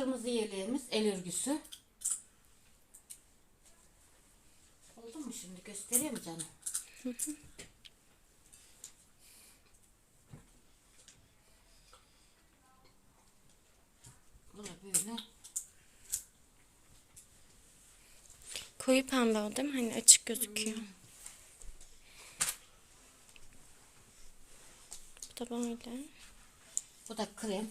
kırmızı yeleğimiz el örgüsü. Oldu mu şimdi göstereyim mi canım? Bu da böyle. Koyu pembe o değil mi? Hani açık gözüküyor. Bu da böyle. Bu da krem.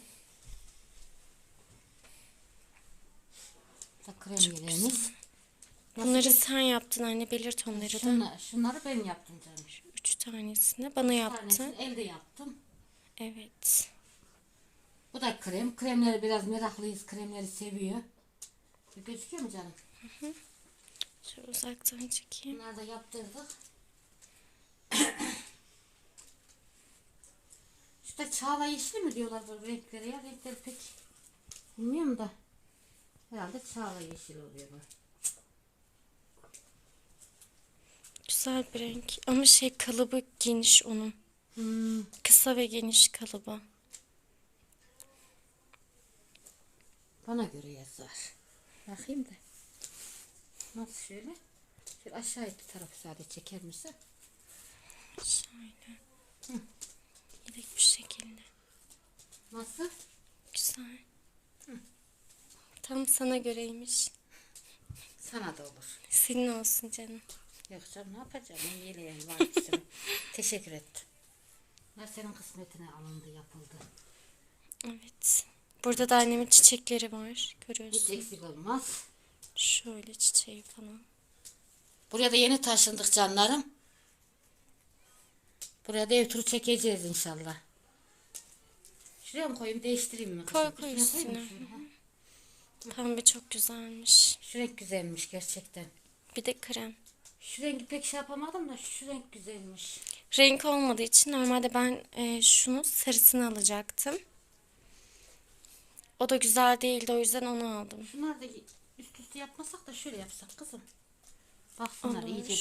Bu da krem yeleğimiz. Bunları sen yaptın anne. Belirt onları da. Şunlar, şunları ben yaptım canım. Üç tanesini bana Bir yaptın. tanesini elde yaptım. Evet. Bu da krem. Kremleri biraz meraklıyız. Kremleri seviyor. Gözüküyor mu canım? Şöyle uzaktan çekeyim. Bunları da yaptırdık. Şurada çağla yeşil mi diyorlar bu renklere ya? Renkleri pek bilmiyorum da. Herhalde çağla yeşil oluyor bu. Güzel bir renk. Ama şey kalıbı geniş onun. Hmm. Kısa ve geniş kalıbı. Bana göre yazar. Bakayım da. Nasıl şöyle? Şöyle aşağı bir tarafı sadece çeker misin? Şöyle. Direkt bir şekilde. Nasıl? Güzel. Tam sana göreymiş. Sana da olur. Senin olsun canım. Yok canım ne yapacağım? Ben yeleğim var sürü. Teşekkür ettim. Bunlar senin kısmetine alındı, yapıldı. Evet. Burada da annemin çiçekleri var. Hiç Görüyorsun. eksik olmaz. Şöyle çiçeği falan. Buraya da yeni taşındık canlarım. Buraya da ev turu çekeceğiz inşallah. Şuraya mı koyayım değiştireyim mi? Koy, kızım? koy Üstüne koyayım mı üstüne. şöyle, ha? Pembe çok güzelmiş. Şu renk güzelmiş gerçekten. Bir de krem. Şu rengi pek şey yapamadım da şu renk güzelmiş. Renk olmadığı için normalde ben e, şunu sarısını alacaktım. O da güzel değildi o yüzden onu aldım. Şunlar da üst üste yapmasak da şöyle yapsak kızım. Baksınlar Olur. iyice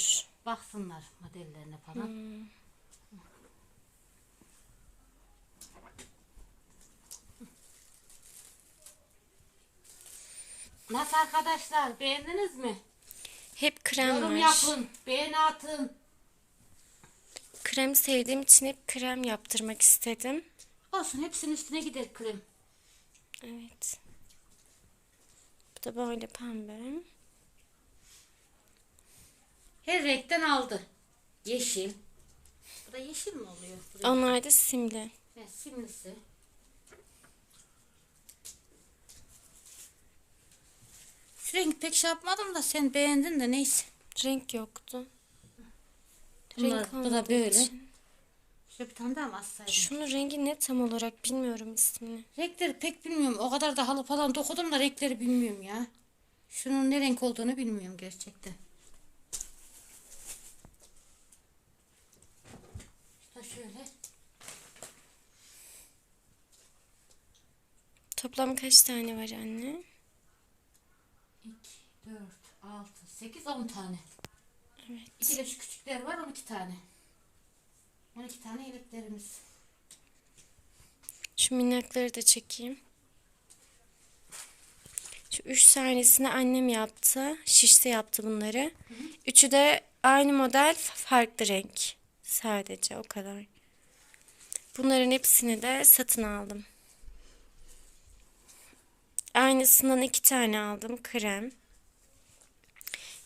baksınlar modellerine falan. Nasıl arkadaşlar beğendiniz mi? Hep krem Yorum var. yapın, beğeni atın. Krem sevdiğim için hep krem yaptırmak istedim. Olsun hepsinin üstüne gider krem. Evet. Bu da böyle pembe. Her renkten aldı. Yeşil. Bu da yeşil mi oluyor? Buraya? Onlar da simli. Simlisi. Renk pek şey yapmadım da sen beğendin de neyse. Renk yoktu. Bunlar, bu da olmadığı böyle. için. Şöyle bir tane daha mı assaydım? Şunun rengi ne tam olarak bilmiyorum ismini. Renkleri pek bilmiyorum. O kadar da halı falan dokudum da renkleri bilmiyorum ya. Şunun ne renk olduğunu bilmiyorum gerçekten. İşte şöyle. Toplam kaç tane var anne? 2, 4, 6, 8, 10 tane. Evet. İki de şu küçükler var 12 tane. 12 tane yeleklerimiz. Şu minnakları da çekeyim. Şu üç tanesini annem yaptı. Şişte yaptı bunları. Üçü de aynı model farklı renk. Sadece o kadar. Bunların hepsini de satın aldım. Aynısından iki tane aldım. Krem.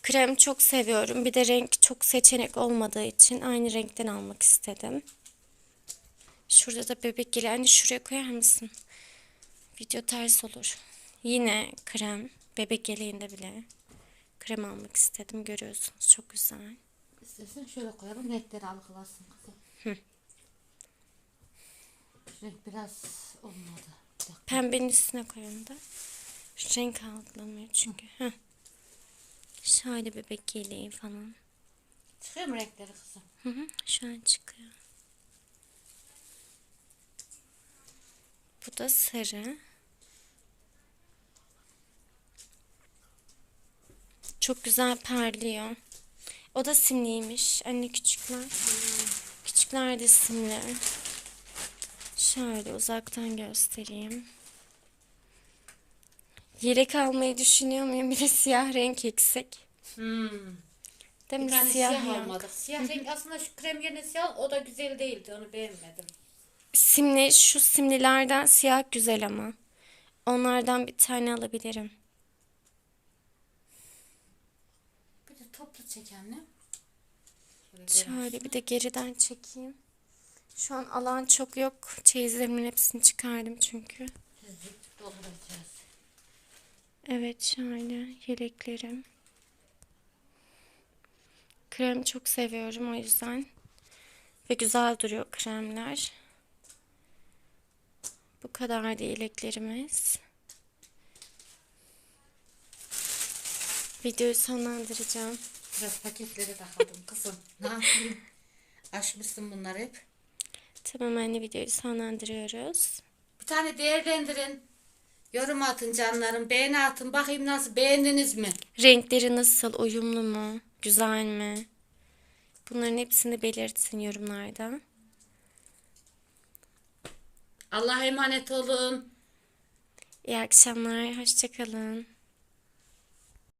Krem çok seviyorum. Bir de renk çok seçenek olmadığı için aynı renkten almak istedim. Şurada da bebek geliyor. Anne şuraya koyar mısın? Video ters olur. Yine krem. Bebek yeleğinde bile. Krem almak istedim. Görüyorsunuz. Çok güzel. İstersen şöyle koyalım renkleri algılasın kızım. Şu renk biraz olmadı. Bir. Pembenin üstüne koyalım da. Renk algılamıyor çünkü. Heh. Şöyle bebek yeleği falan. Çıkıyor mu renkleri kızım? Hı hı, şu an çıkıyor. Bu da sarı. Çok güzel parlıyor. O da simliymiş. Anne küçükler. Küçükler de simli. Şöyle uzaktan göstereyim. Yelek almayı düşünüyor muyum? Bir de siyah renk eksik. Hmm. Değil Bir mi? tane siyah, siyah, almadık. Siyah renk aslında şu krem yerine siyah o da güzel değildi onu beğenmedim. Simli, şu simlilerden siyah güzel ama. Onlardan bir tane alabilirim. Bir de toplu çek anne. Şöyle bir de geriden çekeyim. Şu an alan çok yok. Çeyizlerimin hepsini çıkardım çünkü. Tezlik dolduracağız. Evet şöyle yeleklerim. Krem çok seviyorum o yüzden. Ve güzel duruyor kremler. Bu kadar da yeleklerimiz. Videoyu sonlandıracağım. Biraz paketlere takalım kızım. Ne yapayım? Açmışsın bunları hep. Tamam anne videoyu sonlandırıyoruz. Bir tane değerlendirin. Yorum atın canlarım. Beğeni atın. Bakayım nasıl beğendiniz mi? Renkleri nasıl? Uyumlu mu? Güzel mi? Bunların hepsini belirtin yorumlarda. Allah'a emanet olun. İyi akşamlar. Hoşçakalın.